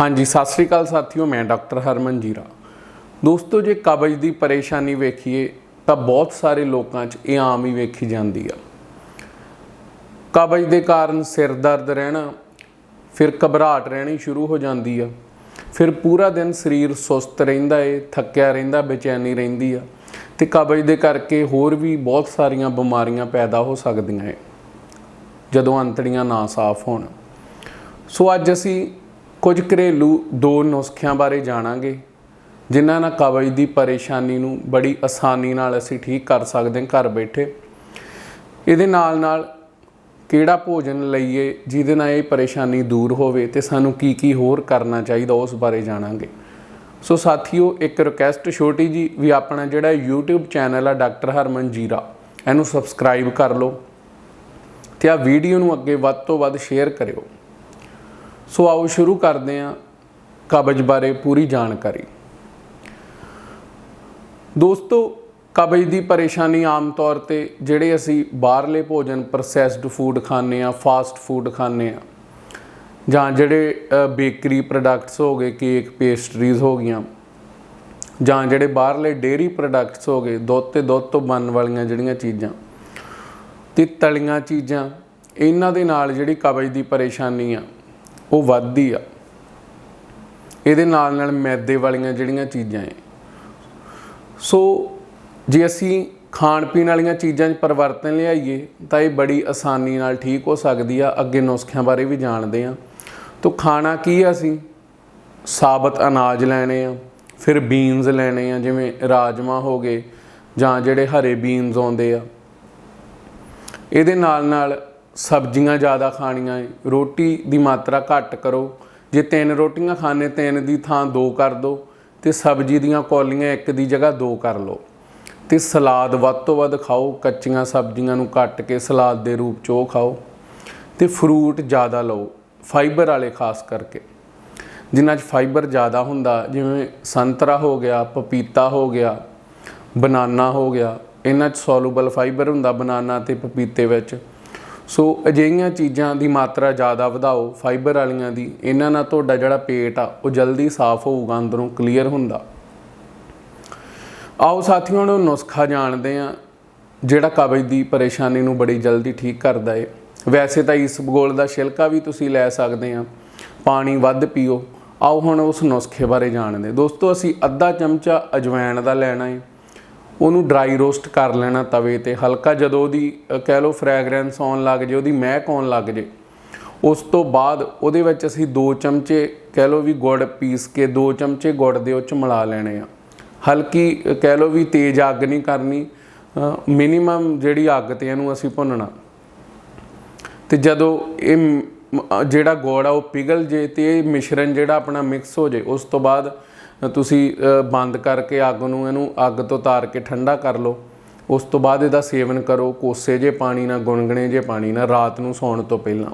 ਹਾਂਜੀ, ਸਤਿ ਸ੍ਰੀ ਅਕਾਲ ਸਾਥੀਓ, ਮੈਂ ਡਾਕਟਰ ਹਰਮਨ ਜੀਰਾ। ਦੋਸਤੋ, ਜੇ ਕਬਜ਼ ਦੀ ਪਰੇਸ਼ਾਨੀ ਵੇਖੀਏ, ਤਾਂ ਬਹੁਤ ਸਾਰੇ ਲੋਕਾਂ 'ਚ ਇਹ ਆਮ ਹੀ ਵੇਖੀ ਜਾਂਦੀ ਆ। ਕਬਜ਼ ਦੇ ਕਾਰਨ ਸਿਰ ਦਰਦ ਰਹਿਣਾ, ਫਿਰ ਘਬਰਾਹਟ ਰਹਿਣੀ ਸ਼ੁਰੂ ਹੋ ਜਾਂਦੀ ਆ। ਫਿਰ ਪੂਰਾ ਦਿਨ ਸਰੀਰ ਸੁਸਤ ਰਹਿੰਦਾ ਏ, ਥੱਕਿਆ ਰਹਿੰਦਾ, ਬੇਚੈਨੀ ਰਹਿੰਦੀ ਆ। ਤੇ ਕਬਜ਼ ਦੇ ਕਰਕੇ ਹੋਰ ਵੀ ਬਹੁਤ ਸਾਰੀਆਂ ਬਿਮਾਰੀਆਂ ਪੈਦਾ ਹੋ ਸਕਦੀਆਂ ਏ, ਜਦੋਂ ਅੰਤੜੀਆਂ ਨਾ ਸਾਫ਼ ਹੋਣ। ਸੋ ਅੱਜ ਅਸੀਂ ਕੁਝ ਘਰੇਲੂ ਦੋ ਨੁਸਖਿਆਂ ਬਾਰੇ ਜਾਣਾਂਗੇ, ਜਿਨ੍ਹਾਂ ਨਾਲ ਕਬਜ਼ ਦੀ ਪਰੇਸ਼ਾਨੀ ਨੂੰ ਬੜੀ ਆਸਾਨੀ ਨਾਲ ਅਸੀਂ ਠੀਕ ਕਰ ਸਕਦੇ ਹਾਂ ਘਰ ਬੈਠੇ। ਇਹਦੇ ਨਾਲ ਨਾਲ ਕਿਹੜਾ ਭੋਜਨ ਲਈਏ ਜਿਹਦੇ ਨਾਲ ਇਹ ਪਰੇਸ਼ਾਨੀ ਦੂਰ ਹੋਵੇ ਤੇ ਸਾਨੂੰ ਕੀ ਕੀ ਹੋਰ ਕਰਨਾ ਚਾਹੀਦਾ ਉਸ ਬਾਰੇ ਜਾਣਾਂਗੇ। ਸੋ ਸਾਥੀਓ, ਇੱਕ ਰਿਕਵੈਸਟ ਛੋਟੀ ਜੀ ਵੀ ਆਪਣਾ ਜਿਹੜਾ YouTube ਚੈਨਲ ਆ ਡਾਕਟਰ ਹਰਮਨ ਜੀਰਾ, ਇਹਨੂੰ ਸਬਸਕ੍ਰਾਈਬ ਕਰ ਲਓ ਤੇ ਆ ਵੀਡੀਓ ਨੂੰ ਅੱਗੇ ਵੱਧ ਤੋਂ ਵੱਧ ਸ਼ੇਅਰ ਕਰਿਓ। ਸੋ ਆਓ ਸ਼ੁਰੂ ਕਰਦੇ ਹਾਂ ਕਬਜ਼ ਬਾਰੇ ਪੂਰੀ ਜਾਣਕਾਰੀ। ਦੋਸਤੋ, ਕਬਜ਼ ਦੀ ਪਰੇਸ਼ਾਨੀ ਆਮ ਤੌਰ ਤੇ ਜਿਹੜੇ ਅਸੀਂ ਬਾਹਰਲੇ ਭੋਜਨ ਪ੍ਰੋਸੈਸਡ ਫੂਡ ਖਾਂਦੇ ਆ ਫਾਸਟ ਫੂਡ ਖਾਂਦੇ ਆ ਜਾਂ ਜਿਹੜੇ ਬੇਕਰੀ ਪ੍ਰੋਡਕਟਸ ਹੋ ਗਏ ਕੇਕ ਪੇਸਟਰੀਜ਼ ਹੋ ਗਈਆਂ, ਜਾਂ ਜਿਹੜੇ ਬਾਹਰਲੇ ਡੇਅਰੀ ਪ੍ਰੋਡਕਟਸ ਹੋ ਗਏ, ਦੁੱਧ ਤੇ ਦੁੱਧ ਤੋਂ ਬਣਨ ਵਾਲੀਆਂ ਜਿਹੜੀਆਂ ਚੀਜ਼ਾਂ ਤੇ ਤਲੀਆਂ ਚੀਜ਼ਾਂ, ਇਹਨਾਂ ਦੇ ਨਾਲ ਜਿਹੜੀ ਕਬਜ਼ ਦੀ ਪਰੇਸ਼ਾਨੀ ਆ ਉਹ ਵੱਧਦੀ ਆ। ਇਹਦੇ ਨਾਲ ਨਾਲ ਮੈਦੇ ਵਾਲੀਆਂ ਜਿਹੜੀਆਂ ਚੀਜ਼ਾਂ ਏ। ਸੋ ਜੇ ਅਸੀਂ ਖਾਣ ਪੀਣ ਵਾਲੀਆਂ ਚੀਜ਼ਾਂ 'ਚ ਪਰਿਵਰਤਨ ਲਿਆਈਏ, ਤਾਂ ਇਹ ਬੜੀ ਆਸਾਨੀ ਨਾਲ ਠੀਕ ਹੋ ਸਕਦੀ ਆ। ਅੱਗੇ ਨੁਸਖਿਆਂ ਬਾਰੇ ਵੀ ਜਾਣਦੇ ਆ। ਤਾਂ ਖਾਣਾ ਕੀ ਆ ਅਸੀਂ? ਸਾਬਤ ਅਨਾਜ ਲੈਣੇ ਆ, ਫਿਰ ਬੀਨਸ ਲੈਣੇ ਆ, ਜਿਵੇਂ ਰਾਜਮਾ ਹੋ ਗਏ ਜਾਂ ਜਿਹੜੇ ਹਰੇ ਬੀਨਸ ਆਉਂਦੇ ਆ। ਇਹਦੇ ਨਾਲ ਨਾਲ ਸਬਜ਼ੀਆਂ ਜ਼ਿਆਦਾ ਖਾਣੀਆਂ ਏ, ਰੋਟੀ ਦੀ ਮਾਤਰਾ ਘੱਟ ਕਰੋ। ਜੇ ਤਿੰਨ ਰੋਟੀਆਂ ਖਾਣੇ, ਤਿੰਨ ਦੀ ਥਾਂ ਦੋ ਕਰ ਦਿਓ ਤੇ ਸਬਜ਼ੀ ਦੀਆਂ ਕੌਲੀਆਂ ਇੱਕ ਦੀ ਜਗ੍ਹਾ ਦੋ ਕਰ ਲਓ। ਤੇ ਸਲਾਦ ਵੱਧ ਤੋਂ ਵੱਧ ਖਾਓ, ਕੱਚੀਆਂ ਸਬਜ਼ੀਆਂ ਨੂੰ ਕੱਟ ਕੇ ਸਲਾਦ ਦੇ ਰੂਪ 'ਚ ਉਹ ਖਾਓ। ਤੇ ਫਰੂਟ ਜ਼ਿਆਦਾ ਲਓ, ਫਾਈਬਰ ਵਾਲੇ ਖਾਸ ਕਰਕੇ। ਜਿਨ੍ਹਾਂ 'ਚ ਫਾਈਬਰ ਜ਼ਿਆਦਾ ਹੁੰਦਾ, ਜਿਵੇਂ ਸੰਤਰਾ ਹੋ ਗਿਆ, ਪਪੀਤਾ ਹੋ ਗਿਆ, ਬਨਾਨਾ ਹੋ ਗਿਆ, ਇਹਨਾਂ 'ਚ ਸੋਲੂਬਲ ਫਾਈਬਰ ਹੁੰਦਾ ਬਨਾਨਾ ਤੇ ਪਪੀਤੇ ਵਿੱਚ। ਸੋ ਅਜਿਹੀਆਂ ਚੀਜ਼ਾਂ ਦੀ ਮਾਤਰਾ ਜ਼ਿਆਦਾ ਵਧਾਓ ਫਾਈਬਰ ਵਾਲੀਆਂ ਦੀ, ਇਹਨਾਂ ਨਾਲ ਤੁਹਾਡਾ ਜਿਹੜਾ ਪੇਟ ਆ, ਉਹ ਜਲਦੀ ਸਾਫ਼ ਹੋਊਗਾ, ਅੰਦਰੋਂ ਕਲੀਅਰ ਹੁੰਦਾ। ਆਓ ਸਾਥੀਓ ਨੂੰ ਨੁਸਖਾ ਜਾਣਦੇ ਆ ਜਿਹੜਾ ਕਬਜ਼ ਦੀ ਪਰੇਸ਼ਾਨੀ ਨੂੰ ਬੜੀ ਜਲਦੀ ਠੀਕ ਕਰਦਾ ਏ। ਵੈਸੇ ਤਾਂ ਇਸ ਬਗੋਲ ਦਾ ਛਿਲਕਾ ਵੀ ਤੁਸੀਂ ਲੈ ਸਕਦੇ ਆ ਪਾਣੀ ਵੱਧ ਪੀਓ। ਆਓ ਹੁਣ ਉਸ ਨੁਸਖੇ ਬਾਰੇ ਜਾਣਦੇ ਦੋਸਤੋ, ਅਸੀਂ ਅੱਧਾ ਚਮਚਾ ਅਜਵਾਇਣ ਦਾ ਲੈਣਾ ਏ। ਉਹਨੂੰ ਡਰਾਈ ਰੋਸਟ ਕਰ ਲੈਣਾ ਤਵੇ ਤੇ। ਹਲਕਾ ਜਦੋਂ ਉਹਦੀ ਕਹਿ ਲਓ ਫ੍ਰੈਗਰੈਂਸ ਆਉਣ ਲੱਗ ਜੇ, ਉਹਦੀ ਮਹਿਕ ਆਉਣ ਲੱਗ ਜੇ, ਉਸ ਤੋਂ ਬਾਅਦ ਉਹਦੇ ਵਿੱਚ ਅਸੀਂ 2 ਚਮਚੇ ਕਹਿ ਲਓ ਵੀ ਗੁੜ ਪੀਸ ਕੇ 2 ਚਮਚੇ ਗੁੜ ਦੇ ਉਹ ਚ ਮਿਲਾ ਲੈਣੇ ਆ। ਹਲਕੀ ਕਹਿ ਲਓ ਵੀ ਤੇਜ਼ ਅੱਗ ਨਹੀਂ ਕਰਨੀ ਮਿਨੀਮਮ ਜਿਹੜੀ ਅੱਗ ਤੇ ਇਹਨੂੰ ਅਸੀਂ ਭੁੰਨਣਾ। ਤੇ ਜਦੋਂ ਇਹ ਜਿਹੜਾ ਗੁੜ ਆ ਉਹ ਪਿਘਲ ਜੇ ਤੇ ਇਹ ਮਿਸ਼ਰਣ ਜਿਹੜਾ ਆਪਣਾ ਮਿਕਸ ਹੋ ਜੇ, ਉਸ ਤੋਂ ਬਾਅਦ ਤੁਸੀਂ ਬੰਦ ਕਰਕੇ ਅੱਗ ਨੂੰ ਇਹਨੂੰ ਅੱਗ ਤੋਂ ਤਾਰ ਕੇ ਠੰਡਾ ਕਰ ਲਓ। ਉਸ ਤੋਂ ਬਾਅਦ ਇਹਦਾ ਸੇਵਨ ਕਰੋ, ਕੋਸੇ ਜੇ ਪਾਣੀ ਨਾਲ ਗੁਨਗਣੇ ਜੇ ਪਾਣੀ ਨਾਲ, ਰਾਤ ਨੂੰ ਸੌਣ ਤੋਂ ਪਹਿਲਾਂ।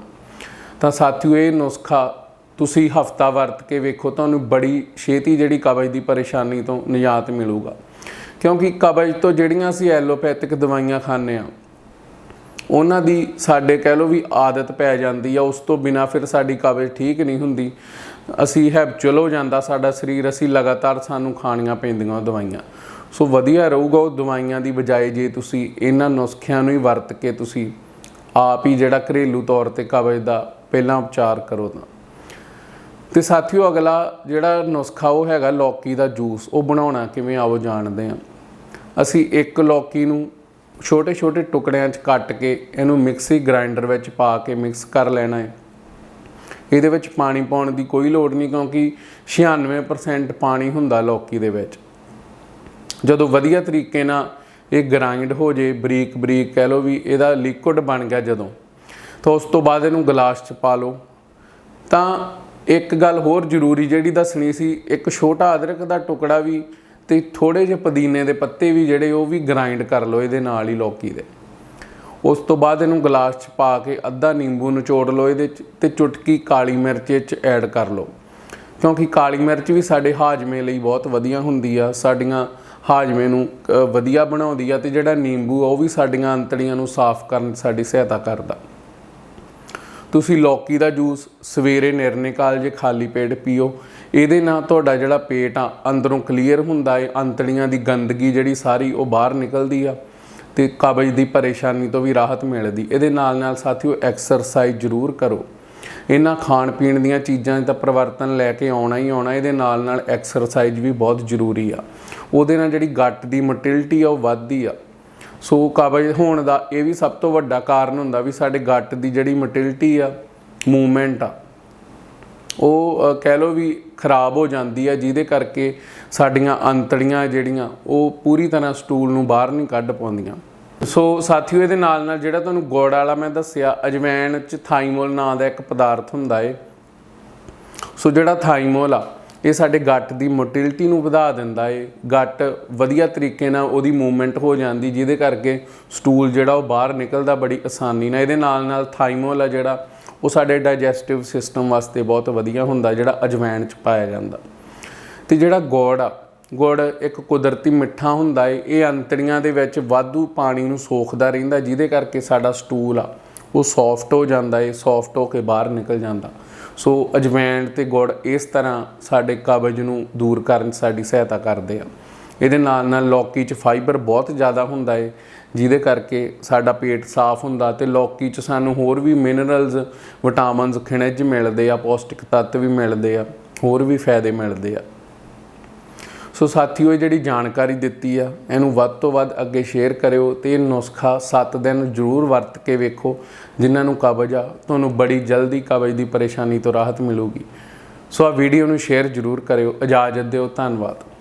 ਤਾਂ ਸਾਥੀਓ, ਇਹ ਨੁਸਖਾ ਤੁਸੀਂ ਹਫਤਾ ਵਰਤ ਕੇ ਵੇਖੋ, ਤੁਹਾਨੂੰ ਬੜੀ ਛੇਤੀ ਜਿਹੜੀ ਕਬਜ਼ ਦੀ ਪਰੇਸ਼ਾਨੀ ਤੋਂ ਨਿਜਾਤ ਮਿਲੂਗਾ। ਕਿਉਂਕਿ ਕਬਜ਼ ਤੋਂ ਜਿਹੜੀਆਂ ਅਸੀਂ ਐਲੋਪੈਥਿਕ ਦਵਾਈਆਂ ਖਾਂਦੇ ਆ ਉਹਨਾਂ ਦੀ ਸਾਡੇ ਕਹਿ ਲਓ ਵੀ ਆਦਤ ਪੈ ਜਾਂਦੀ ਆ, ਉਸ ਤੋਂ ਬਿਨਾ ਫਿਰ ਸਾਡੀ ਕਬਜ਼ ਠੀਕ ਨਹੀਂ ਹੁੰਦੀ। ਅਸੀਂ ਹੈਬਚੁਅਲ ਹੋ ਜਾਂਦਾ, ਸਾਡਾ ਸਰੀਰ, ਅਸੀਂ ਲਗਾਤਾਰ ਸਾਨੂੰ ਖਾਣੀਆਂ ਪੈਂਦੀਆਂ ਉਹ ਦਵਾਈਆਂ। ਸੋ ਵਧੀਆ ਰਹੂਗਾ ਉਹ ਦਵਾਈਆਂ ਦੀ ਬਜਾਏ ਜੇ ਤੁਸੀਂ ਇਹਨਾਂ ਨੁਸਖਿਆਂ ਨੂੰ ਹੀ ਵਰਤ ਕੇ ਤੁਸੀਂ ਆਪ ਹੀ ਜਿਹੜਾ ਘਰੇਲੂ ਤੌਰ ਤੇ ਕਬਜ਼ ਦਾ ਪਹਿਲਾਂ ਉਪਚਾਰ ਕਰੋ ਤਾਂ। ਤੇ ਸਾਥੀਓ, ਅਗਲਾ ਜਿਹੜਾ ਨੁਸਖਾ ਉਹ ਹੈਗਾ ਲੌਕੀ ਦਾ ਜੂਸ, ਉਹ ਬਣਾਉਣਾ ਕਿਵੇਂ ਆਓ ਜਾਣਦੇ ਹਾਂ। ਅਸੀਂ ਇੱਕ ਲੌਕੀ ਨੂੰ ਛੋਟੇ ਛੋਟੇ ਟੁਕੜਿਆਂ 'ਚ ਕੱਟ ਕੇ ਇਹਨੂੰ ਮਿਕਸੀ ਗ੍ਰਾਈਂਡਰ ਵਿੱਚ ਪਾ ਕੇ ਮਿਕਸ ਕਰ ਲੈਣਾ ਹੈ। ਇਹਦੇ ਵਿੱਚ ਪਾਣੀ ਪਾਉਣ ਦੀ ਕੋਈ ਲੋੜ ਨਹੀਂ ਕਿਉਂਕਿ 96% ਪਾਣੀ ਹੁੰਦਾ ਲੌਕੀ ਦੇ ਵਿੱਚ। ਜਦੋਂ ਵਧੀਆ ਤਰੀਕੇ ਨਾਲ ਇਹ ਗ੍ਰਾਈਂਡ ਹੋ ਜੇ, ਬਰੀਕ ਬਰੀਕ ਕਹਿ ਲਓ ਵੀ ਇਹਦਾ ਲਿਕੁਇਡ ਬਣ ਗਿਆ ਜਦੋਂ, ਤਾਂ ਉਸ ਤੋਂ ਬਾਅਦ ਇਹਨੂੰ ਗਲਾਸ 'ਚ ਪਾ ਲਓ। ਤਾਂ ਇੱਕ ਗੱਲ ਹੋਰ ਜ਼ਰੂਰੀ ਜਿਹੜੀ ਦੱਸਣੀ ਸੀ, ਇੱਕ ਛੋਟਾ ਅਦਰਕ ਦਾ ਟੁਕੜਾ ਵੀ ਤੇ ਥੋੜੇ ਜਿਹੇ ਪੁਦੀਨੇ ਦੇ ਪੱਤੇ ਵੀ ਜਿਹੜੇ ਉਹ ਵੀ ਗ੍ਰਾਈਂਡ ਕਰ ਲਓ ਇਹਦੇ ਨਾਲ ਹੀ ਲੌਕੀ ਦੇ। ਉਸ ਤੋਂ ਬਾਅਦ ਇਹਨੂੰ ਗਲਾਸ 'ਚ ਪਾ ਕੇ ਅੱਧਾ ਨਿੰਬੂ ਨਿਚੋੜ ਲਓ ਇਹਦੇ 'ਚ ਤੇ ਚੁਟਕੀ ਕਾਲੀ ਮਿਰਚ 'ਚ ਐਡ ਕਰ ਲਓ। ਕਿਉਂਕਿ ਕਾਲੀ ਮਿਰਚ ਵੀ ਸਾਡੇ ਹਾਜਮੇ ਲਈ ਬਹੁਤ ਵਧੀਆ ਹੁੰਦੀ ਆ, ਸਾਡੀਆਂ ਹਾਜਮੇ ਨੂੰ ਵਧੀਆ ਬਣਾਉਂਦੀ ਆ ਤੇ ਜਿਹੜਾ ਨਿੰਬੂ ਆ ਉਹ ਵੀ ਸਾਡੀਆਂ ਅੰਤੜੀਆਂ ਨੂੰ ਸਾਫ਼ ਕਰਨ, ਸਾਡੀ ਸਹਾਇਤਾ ਕਰਦਾ। ਤੁਸੀਂ ਲੌਕੀ ਦਾ ਜੂਸ ਸਵੇਰੇ ਨਿਰਨੇ ਕਾਲ ਜੇ ਖਾਲੀ ਪੇਟ ਪੀਓ, ਇਹਦੇ ਨਾਲ ਤੁਹਾਡਾ ਜਿਹੜਾ ਪੇਟ ਆ ਅੰਦਰੋਂ ਕਲੀਅਰ ਹੁੰਦਾ ਏ, ਅੰਤੜੀਆਂ ਦੀ ਗੰਦਗੀ ਜਿਹੜੀ ਸਾਰੀ ਉਹ ਬਾਹਰ ਨਿਕਲਦੀ ਆ। ਤੇ ਕਬਜ਼ ਦੀ ਪਰੇਸ਼ਾਨੀ ਤੋਂ ਵੀ ਰਾਹਤ ਮਿਲਦੀ। ਇਹਦੇ ਨਾਲ ਨਾਲ ਸਾਥੀਓ ਐਕਸਰਸਾਈਜ਼ ਜ਼ਰੂਰ ਕਰੋ। ਇਹਨਾਂ ਖਾਣ ਪੀਣ ਦੀਆਂ ਚੀਜ਼ਾਂ 'ਚ ਤਾਂ ਪਰਿਵਰਤਨ ਲੈ ਕੇ ਆਉਣਾ ਹੀ ਆਉਣਾ, ਇਹਦੇ ਨਾਲ ਨਾਲ ਐਕਸਰਸਾਈਜ਼ ਵੀ ਬਹੁਤ ਜ਼ਰੂਰੀ ਆ। ਉਹਦੇ ਨਾਲ ਜਿਹੜੀ ਗੱਟ ਦੀ ਮੋਟਿਲਿਟੀ ਆ, ਉਹ ਵੱਧਦੀ ਆ। ਸੋ ਕਬਜ਼ ਹੋਣ ਦਾ ਇਹ ਵੀ ਸਭ ਤੋਂ ਵੱਡਾ ਕਾਰਨ ਹੁੰਦਾ ਵੀ ਸਾਡੇ ਗੱਟ ਦੀ ਜਿਹੜੀ ਮੋਟਿਲਿਟੀ ਆ ਮੂਵਮੈਂਟ ਆ, ਉਹ ਕਹਿ ਲਓ ਵੀ ਖਰਾਬ ਹੋ ਜਾਂਦੀ ਆ, ਜਿਹਦੇ ਕਰਕੇ ਸਾਡੀਆਂ ਅੰਤੜੀਆਂ ਜਿਹੜੀਆਂ, ਉਹ ਪੂਰੀ ਤਰ੍ਹਾਂ ਸਟੂਲ ਨੂੰ ਬਾਹਰ ਨਹੀਂ ਕੱਢ ਪਾਉਂਦੀਆਂ। ਸੋ ਸਾਥੀਓ, ਇਹਦੇ ਨਾਲ ਨਾਲ ਜਿਹੜਾ ਤੁਹਾਨੂੰ ਗੁੜ ਵਾਲਾ ਮੈਂ ਦੱਸਿਆ, ਅਜਵੈਣ ਚ ਥਾਈਮੋਲ ਨਾਂ ਦਾ ਇੱਕ ਪਦਾਰਥ ਹੁੰਦਾ ਏ। ਸੋ ਜਿਹੜਾ ਥਾਈਮੋਲ ਆ, ਇਹ ਸਾਡੇ ਗੱਟ ਦੀ ਮੋਟਿਲਿਟੀ ਨੂੰ ਵਧਾ ਦਿੰਦਾ ਏ। ਗੱਟ ਵਧੀਆ ਤਰੀਕੇ ਨਾਲ ਉਹਦੀ ਮੂਵਮੈਂਟ ਹੋ ਜਾਂਦੀ, ਜਿਹਦੇ ਕਰਕੇ ਸਟੂਲ ਜਿਹੜਾ ਉਹ ਬਾਹਰ ਨਿਕਲਦਾ ਬੜੀ ਆਸਾਨੀ ਨਾਲ। ਇਹਦੇ ਨਾਲ ਨਾਲ ਥਾਈਮੋਲ ਆ ਜਿਹੜਾ, ਉਹ ਸਾਡੇ ਡਾਈਜੈਸਟਿਵ ਸਿਸਟਮ ਵਾਸਤੇ ਬਹੁਤ ਵਧੀਆ ਹੁੰਦਾ, ਜਿਹੜਾ ਅਜਵਾਇਣ ਚ ਪਾਇਆ ਜਾਂਦਾ। ਤੇ ਜਿਹੜਾ ਗੁੜ ਆ ਗੁੜ ਇੱਕ ਕੁਦਰਤੀ ਮਿੱਠਾ ਹੁੰਦਾ ਏ, ਇਹ ਅੰਤੜੀਆਂ ਦੇ ਵਿੱਚ ਵਾਧੂ ਪਾਣੀ ਨੂੰ ਸੋਖਦਾ ਰਹਿੰਦਾ, ਜਿਹਦੇ ਕਰਕੇ ਸਾਡਾ ਸਟੂਲ ਆ, ਉਹ ਸੌਫਟ ਹੋ ਜਾਂਦਾ ਏ ਸੌਫਟ ਹੋ ਕੇ ਬਾਹਰ ਨਿਕਲ ਜਾਂਦਾ। ਸੋ ਅਜਵਾਇਣ ਤੇ ਗੁੜ ਇਸ ਤਰ੍ਹਾਂ ਸਾਡੇ ਕਬਜ਼ ਨੂੰ ਦੂਰ ਕਰਨ ਸਾਡੀ ਸਹਾਇਤਾ ਕਰਦੇ ਆ। ਇਹਦੇ ਨਾਲ ਨਾਲ ਲੌਕੀ 'ਚ ਫਾਈਬਰ ਬਹੁਤ ਜ਼ਿਆਦਾ ਹੁੰਦਾ ਏ, ਜਿਹਦੇ ਕਰਕੇ ਸਾਡਾ ਪੇਟ ਸਾਫ਼ ਹੁੰਦਾ ਤੇ ਲੌਕੀ 'ਚ ਸਾਨੂੰ ਹੋਰ ਵੀ ਮਿਨਰਲਸ ਵਿਟਾਮਿਨਸ ਖਣਿਜ ਮਿਲਦੇ ਆ, ਪੌਸ਼ਟਿਕ ਤੱਤ ਵੀ ਮਿਲਦੇ ਆ, ਹੋਰ ਵੀ ਫਾਇਦੇ ਮਿਲਦੇ ਆ। ਸੋ ਸਾਥੀਓ, ਇਹ ਜਿਹੜੀ ਜਾਣਕਾਰੀ ਦਿੱਤੀ ਆ, ਇਹਨੂੰ ਵੱਧ ਤੋਂ ਵੱਧ ਅੱਗੇ ਸ਼ੇਅਰ ਕਰਿਓ ਤੇ ਇਹ ਨੁਸਖਾ 7 ਦਿਨ ਜ਼ਰੂਰ ਵਰਤ ਕੇ ਵੇਖੋ, ਜਿਨ੍ਹਾਂ ਨੂੰ ਕਬਜ਼ ਆ, ਤੁਹਾਨੂੰ ਬੜੀ ਜਲਦੀ ਕਬਜ਼ ਦੀ ਪਰੇਸ਼ਾਨੀ ਤੋਂ ਰਾਹਤ ਮਿਲੂਗੀ। ਸੋ ਆ ਵੀਡੀਓ ਨੂੰ ਸ਼ੇਅਰ ਜ਼ਰੂਰ ਕਰਿਓ। ਇਜਾਜ਼ਤ ਦਿਓ। ਧੰਨਵਾਦ।